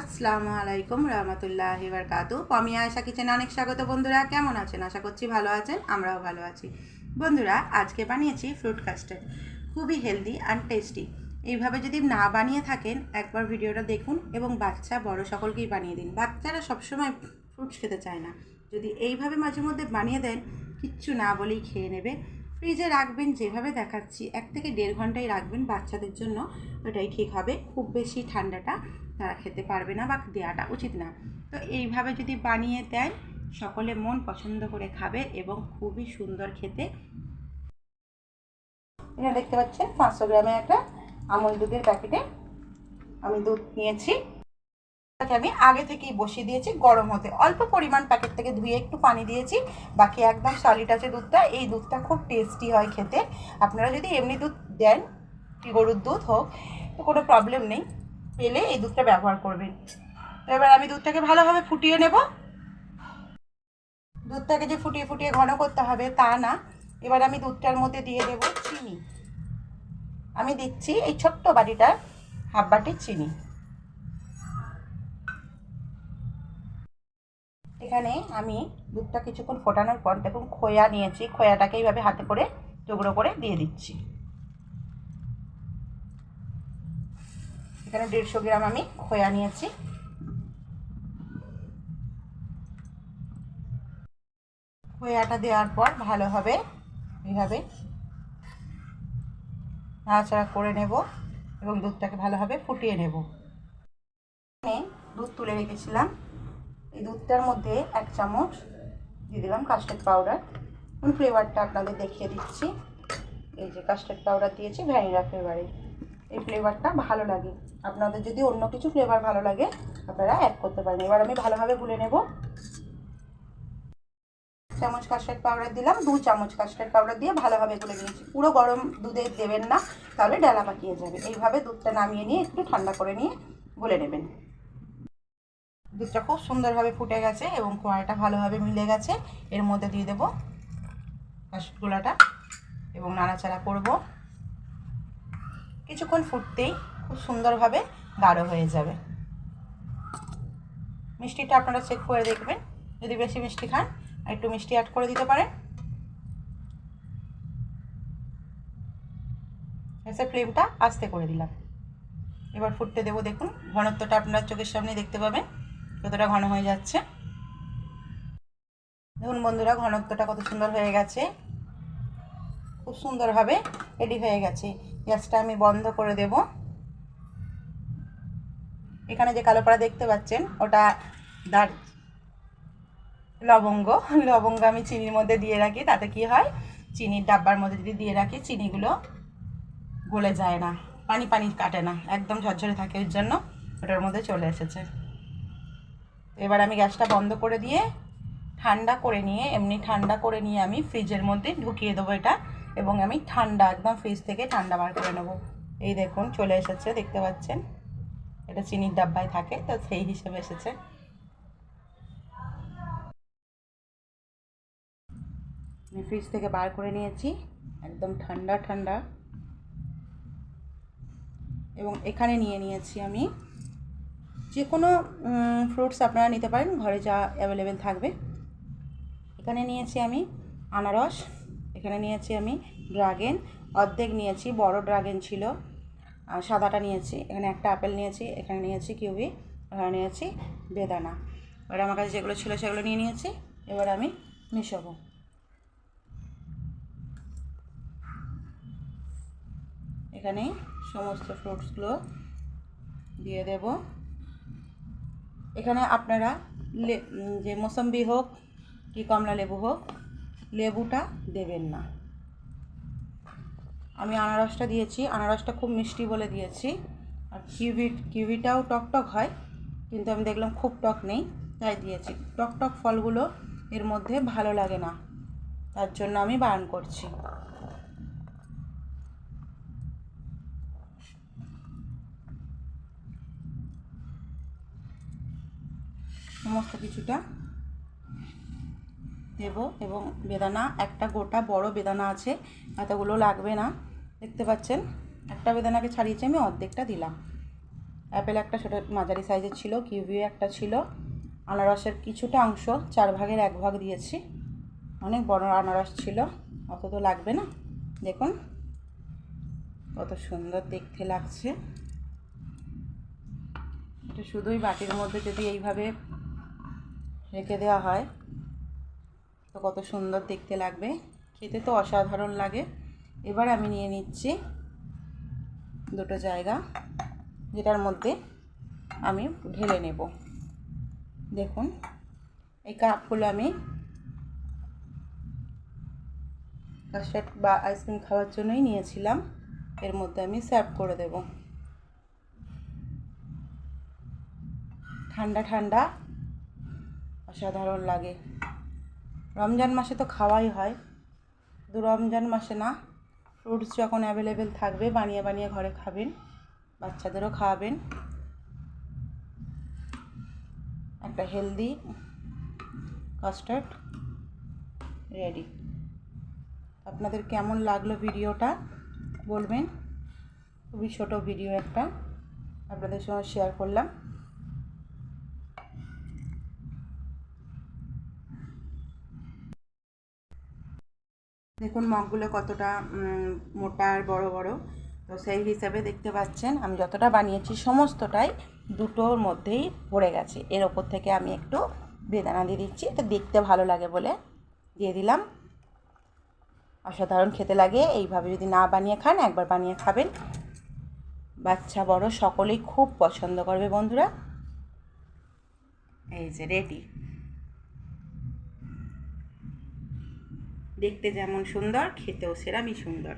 আসসালামু আলাইকুম রহমতুল্লাহ বারকাতু পমিয়া আয়সা কিচেনে অনেক স্বাগত বন্ধুরা, কেমন আছেন? আশা করছি ভালো আছেন, আমরাও ভালো আছি। বন্ধুরা, আজকে বানিয়েছি ফ্রুট কাস্টার্ড খুবই হেলদি অ্যান্ড টেস্টি এইভাবে যদি না বানিয়ে থাকেন, একবার ভিডিওটা দেখুন এবং বাচ্চা, বড় সকলকেই বানিয়ে দিন। বাচ্চারা সবসময় ফ্রুটস খেতে চায় না। যদি এইভাবে মাঝে মধ্যে বানিয়ে দেন, কিচ্ছু না বলেই খেয়ে নেবে। ফ্রিজে রাখবেন, যেভাবে দেখাচ্ছি, এক থেকে দেড় ঘন্টায় রাখবেন বাচ্চাদের জন্য। ওটাই ঠিক হবে। খুব বেশি ঠান্ডাটা তারা খেতে পারবে না বা দেওয়াটা উচিত না। তো এইভাবে যদি বানিয়ে দেয়, সকলে মন পছন্দ করে খাবে এবং খুবই সুন্দর খেতে। এটা দেখতে পাচ্ছেন, পাঁচশো গ্রামের একটা আমুল দুধের প্যাকেটে আমি দুধ নিয়েছি। এটাকে আমি আগে থেকেই বসিয়ে দিয়েছি গরম হতে। অল্প পরিমাণ প্যাকেট থেকে ধুয়ে একটু পানি দিয়েছি। বাকি একদম সলিড আছে দুধটা। এই দুধটা খুব টেস্টি হয় খেতে। আপনারা যদি এমনি দুধ দেন, গরুর দুধ হোক, তো কোনো প্রবলেম নেই। পেলে এই দুধটা ব্যবহার করবেন এবার আমি দুধটাকে ভালোভাবে ফুটিয়ে নেব। দুধটাকে যে ফুটিয়ে ফুটিয়ে ঘন করতে হবে তা না। এবার আমি দুধটার মধ্যে দিয়ে দেব চিনি। আমি দিচ্ছি এই ছোট্ট বাটিটার হাফ বাটির চিনি। এখানে আমি দুধটা কিছুক্ষণ ফোটানোর পর দেখুন খোয়া নিয়েছি। খোয়াটাকে এইভাবে হাতে করে টুকরো করে দিয়ে দিচ্ছি। এখানে দেড়শো গ্রাম আমি খোয়া নিয়েছি। খোয়াটা দেওয়ার পর ভালোভাবে এইভাবে। নাড়াচাড়া করে নেব এবং দুধটাকে ভালোভাবে ফুটিয়ে নেব। এখানে দুধ তুলে রেখেছিলাম। এই দুধটার মধ্যে এক চামচ দিয়ে দিলাম কাস্টার্ড পাউডার ফ্লেভারটা আপনাদের দেখিয়ে দিচ্ছি। এই যে কাস্টার্ড পাউডার দিয়েছি, ভ্যানিলা ফ্লেভারে এই ফ্লেভারটা ভালো লাগে। আপনাদের যদি অন্য কিছু ফ্লেভার ভালো লাগে, আপনারা অ্যাড করতে পারেন। এবার আমি ভালোভাবে গুলে নেব। চামচ কাস্টার্ড পাউডার দিলাম, দু চামচ কাস্টার্ড পাউডার দিয়ে ভালোভাবে গুলে নিয়েছি। পুরো গরম দুধে দেবেন না, তাহলে ডালা পাকিয়ে যাবে। এইভাবে দুধটা নামিয়ে নিয়ে একটু ঠান্ডা করে নিয়ে গুলে নেবেন। দুধটা খুব সুন্দরভাবে ফুটে গেছে এবং খোয়াটা ভালোভাবে মিলে গেছে। এর মধ্যে দিয়ে দেবো কাশগুলাটা এবং নাড়াচাড়া করব। কিছুক্ষণ ফুটতেই খুব সুন্দরভাবে গাঢ় হয়ে যাবে। মিষ্টিটা আপনারা চেক করে দেখবেন। যদি বেশি মিষ্টি খান একটু মিষ্টি অ্যাড করে দিতে পারেন। গ্যাসের ফ্লেমটা আস্তে করে দিলাম। এবার ফুটতে দেবো, দেখুন, ঘনত্বটা আপনার চোখের সামনে দেখতে পাবেন, কতটা ঘন হয়ে যাচ্ছে। দেখুন বন্ধুরা, ঘনত্বটা কত সুন্দর হয়ে গেছে। খুব সুন্দরভাবে রেডি হয়ে গেছে। গ্যাসটা আমি বন্ধ করে দেব। এখানে যে কালো পাড়া দেখতে পাচ্ছেন, ওটা দার লবঙ্গ। লবঙ্গ আমি চিনির মধ্যে দিয়ে রাখি, তাতে কি হয়? চিনির ডাব্বার মধ্যে যদি দিয়ে রাখি, চিনিগুলো গলে যায় না, পানি পানি কাটে না, একদম ঝরঝরে থাকে ওর জন্য ওটার মধ্যে চলে এসেছে। এবার আমি গ্যাসটা বন্ধ করে দিয়ে ঠান্ডা করে নিয়ে, এমনি ঠান্ডা করে নিয়ে আমি ফ্রিজের মধ্যে ঢুকিয়ে দেবো এটা। এবং আমি ঠান্ডা একদম ফ্রিজ থেকে ঠান্ডা বার করে নেব। এই দেখুন, চলে এসেছে, দেখতে পাচ্ছেন? এটা চিনির ডাব্বায় থাকে, তো সেই হিসেবে এসেছে। আমি ফ্রিজ থেকে বার করে নিয়েছি, একদম ঠান্ডা ঠান্ডা। এবং এখানে নিয়ে নিয়েছি আমি যে কোনো ফ্রুটস আপনারা নিতে পারেন, ঘরে যা অ্যাভেলেবেল থাকবে। এখানে নিয়েছি আমি আনারস। এখানে নিয়েছি আমি ড্রাগেন, অর্ধেক নিয়েছি, বড় ড্রাগেন ছিল, আর সাদাটা নিয়েছি, এখানে একটা আপেল নিয়েছি, এখানে নিয়েছি কিউবি, এখানে নিয়েছি বেদানা। এবার আমার কাছে যেগুলো ছিল সেগুলো নিয়ে নিয়েছি, এবার আমি মিশাবো। এখানে সমস্ত ফ্রুটসগুলো দিয়ে দেব। এখানে আপনারা যে মোসম্বি হোক কি কমলা লেবু হোক লেবুটা দেবেন না। আমি আনারসটা দিয়েছি। আনারসটা খুব মিষ্টি বলে দিয়েছি। আর কিউবি, কিউবিটাও টক টক হয়, কিন্তু আমি দেখলাম খুব টক নেই, তাই দিয়েছি। টক টক ফলগুলো এর মধ্যে ভালো লাগে না, তার জন্য আমি বারণ করছি। সমস্ত কিছুটা দেব এবং বেদানা, একটা গোটা বড় বেদানা আছে, এতগুলো লাগবে না। দেখতে পাচ্ছেন, একটা বেদানাকে ছাড়িয়েছি আমি, অর্ধেকটা দিলাম। অ্যাপেল একটা ছোটো মাঝারি সাইজের ছিল কিউবিও একটা ছিল। আনারসের কিছুটা অংশ, চার ভাগের এক ভাগ দিয়েছি। অনেক বড় আনারস ছিল, অত তো লাগবে না। দেখুন, কত সুন্দর দেখতে লাগছে। এটা শুধুই বাটির মধ্যে যদি এইভাবে রেখে দেওয়া হয় তো কত সুন্দর দেখতে লাগবে। খেতে তো অসাধারণ লাগে। এবার আমি নিয়ে নিচ্ছি দুটো জায়গা, যেটার মধ্যে আমি ঢেলে নেব। দেখুন, এই কাপগুলো আমি কাস্টার্ড বা আইসক্রিম খাওয়ার জন্যই নিয়েছিলাম। এর মধ্যে আমি সার্ভ করে দেব। ঠান্ডা ঠান্ডা, অসাধারণ লাগে। রমজান মাসে তো খাওয়াই হয়। দু রমজান মাসে না ফ্রুটস যখন অ্যাভেলেবেল থাকবে, বানিয়ে বানিয়ে ঘরে খাবেন, বাচ্চাদেরও খাওয়াবেন। একটা হেলদি কাস্টার্ড রেডি আপনাদের কেমন লাগল ভিডিওটা বলবেন? খুবই ছোটো ভিডিও একটা, আপনাদের সঙ্গে শেয়ার করলাম। দেখুন মগগুলো কতটা মোটা আর বড় বড়। তো সেই হিসাবে দেখতে পাচ্ছেন, আমি যতটা বানিয়েছি সমস্তটাই দুটোর মধ্যেই পড়ে গেছে। এর ওপর থেকে আমি একটু বেদানা দিয়ে দিচ্ছি, এটা দেখতে ভালো লাগে বলে দিয়ে দিলাম। অসাধারণ খেতে লাগে, এইভাবে যদি না বানিয়ে খান, একবার বানিয়ে খাবেন। বাচ্চা, বড়, সকলেই খুব পছন্দ করবে বন্ধুরা। এই যে রেডি। দেখতে যেমন সুন্দর খেতেও সেরামই সুন্দর।